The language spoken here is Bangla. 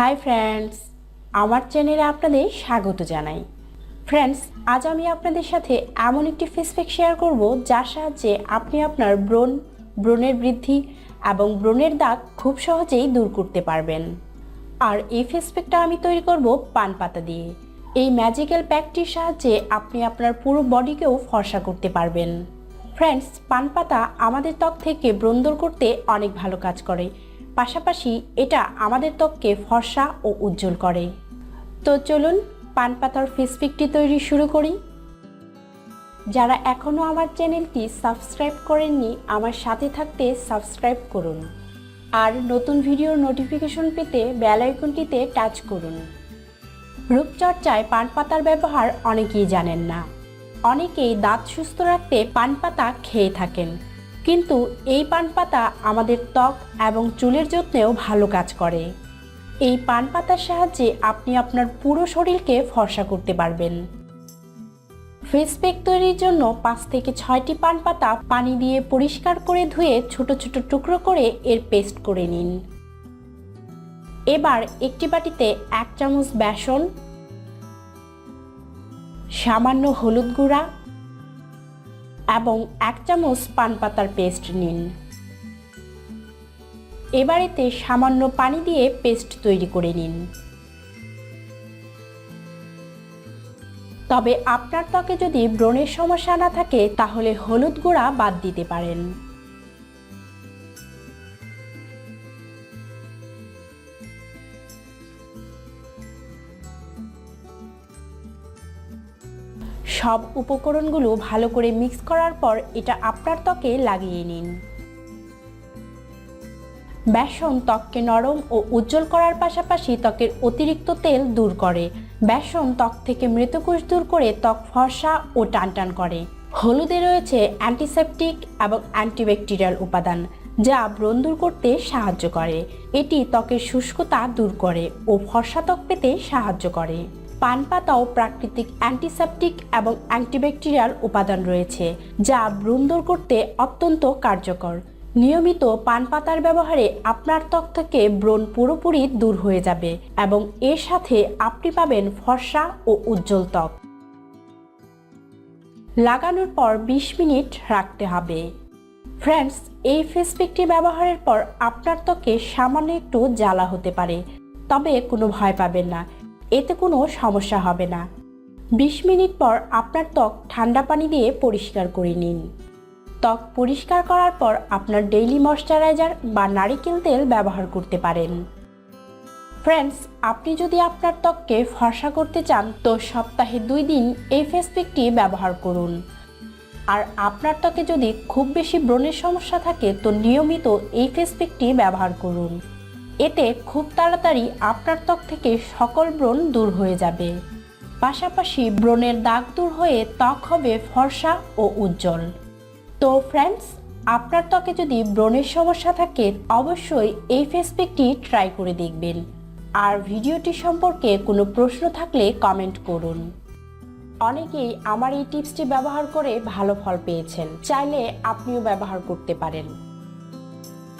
হাই ফ্রেন্ডস আমার চ্যানেলে আপনাদের স্বাগত জানাই। ফ্রেন্ডস আজ আমি আপনাদের সাথে এমন একটি ফেস প্যাক শেয়ার করব, যার সাহায্যে আপনি আপনার ব্রণ, ব্রণের বৃদ্ধি এবং ব্রণের দাগ খুব সহজেই দূর করতে পারবেন। আর এই ফেস প্যাকটা আমি তৈরি করব পান পাতা দিয়ে। এই ম্যাজিক্যাল প্যাকটির সাহায্যে আপনি আপনার পুরো বডিকেও ফর্সা করতে পারবেন। ফ্রেন্ডস পান পাতা আমাদের ত্বক থেকে ব্রণ দূর করতে অনেক ভালো কাজ করে। পাশাপাশি এটা আমাদের ত্বককে ফর্সা ও উজ্জ্বল করে। তো চলুন পান পাতার ফেস প্যাকটি তৈরি শুরু করি। যারা এখনও আমার চ্যানেলটি সাবস্ক্রাইব করেননি, আমার সাথে থাকতে সাবস্ক্রাইব করুন। আর নতুন ভিডিওর নোটিফিকেশন পেতে বেল আইকনটিতে টাচ করুন। রূপচর্চায় পান পাতার ব্যবহার অনেকেই জানেন না। অনেকেই দাঁত সুস্থ রাখতে পান পাতা খেয়ে থাকেন। কিন্তু এই পান পাতা আমাদের ত্বক এবং চুলের যত্নেও ভালো কাজ করে। এই পান পাতার সাহায্যে আপনি আপনার পুরো শরীরকে ফর্সা করতে পারবেন। ফেস প্যাক তৈরির জন্য পাঁচ থেকে ছয়টি পান পাতা পানি দিয়ে পরিষ্কার করে ধুয়ে ছোট ছোট টুকরো করে এর পেস্ট করে নিন। এবার একটি বাটিতে এক চামচ বেসন, সামান্য হলুদ গুঁড়া এবং এক চামচ পান পাতার পেস্ট নিন। এবার এতে সামান্য পানি দিয়ে পেস্ট তৈরি করে নিন। তবে আপনার ত্বকে যদি ব্রণের সমস্যা না থাকে, তাহলে হলুদ গুঁড়া বাদ দিতে পারেন। সব উপকরণগুলো ভালো করে মিক্স করার পর এটা আপনার ত্বকে লাগিয়ে নিন। বেসন ত্বককে নরম ও উজ্জ্বল করার পাশাপাশি ত্বকের অতিরিক্ত তেল দূর করে। বেসন ত্বক থেকে মৃতকোষ দূর করে ত্বক ফর্সা ও টানটান করে। হলুদে রয়েছে অ্যান্টিসেপটিক এবং অ্যান্টিব্যাকটেরিয়াল উপাদান, যা ব্রণ দূর করতে সাহায্য করে। এটি ত্বকের শুষ্কতা দূর করে ও ফর্সা ত্বক পেতে সাহায্য করে। পান পাতাও প্রাকৃতিক অ্যান্টিসেপটিক এবং অ্যান্টিব্যাকটেরিয়াল উপাদান রয়েছে, যা ব্রণ দূর করতে অত্যন্ত কার্যকর। নিয়মিত পান পাতার ব্যবহারে আপনার ত্বক থেকে ব্রণ পুরোপুরি দূর হয়ে যাবে এবং এর সাথে আপনি পাবেন ফর্সা ও উজ্জ্বল ত্বক। লাগানোর পর ২০ মিনিট রাখতে হবে। ফ্রেন্ডস, এই ফেস ব্যবহারের পর আপনার ত্বকে সামান্য একটু জ্বালা হতে পারে, তবে কোনো ভয় পাবেন না। এতে কোনো সমস্যা হবে না। ২০ মিনিট পর আপনার ত্বক ঠান্ডা পানি দিয়ে পরিষ্কার করে নিন। ত্বক পরিষ্কার করার পর আপনার ডেইলি ময়শ্চারাইজার বা নারিকেল তেল ব্যবহার করতে পারেন। ফ্রেন্ডস আপনি যদি আপনার ত্বককে ফর্সা করতে চান, তো সপ্তাহে দুই দিন এই ফেস প্যাকটি ব্যবহার করুন। আর আপনার ত্বকে যদি খুব বেশি ব্রণের সমস্যা থাকে, তো নিয়মিত এই ফেস প্যাকটি ব্যবহার করুন। এতে খুব তাড়াতাড়ি আপনার ত্বক থেকে সকল ব্রণ দূর হয়ে যাবে। পাশাপাশি ব্রণের দাগ দূর হয়ে ত্বক হবে ফর্সা ও উজ্জ্বল। তো ফ্রেন্ডস আপনার ত্বকে যদি ব্রণের সমস্যা থাকে, অবশ্যই এই ফেস প্যাকটি ট্রাই করে দেখবেন। আর ভিডিওটি সম্পর্কে কোনো প্রশ্ন থাকলে কমেন্ট করুন। অনেকেই আমার এই টিপসটি ব্যবহার করে ভালো ফল পেয়েছেন। চাইলে আপনিও ব্যবহার করতে পারেন।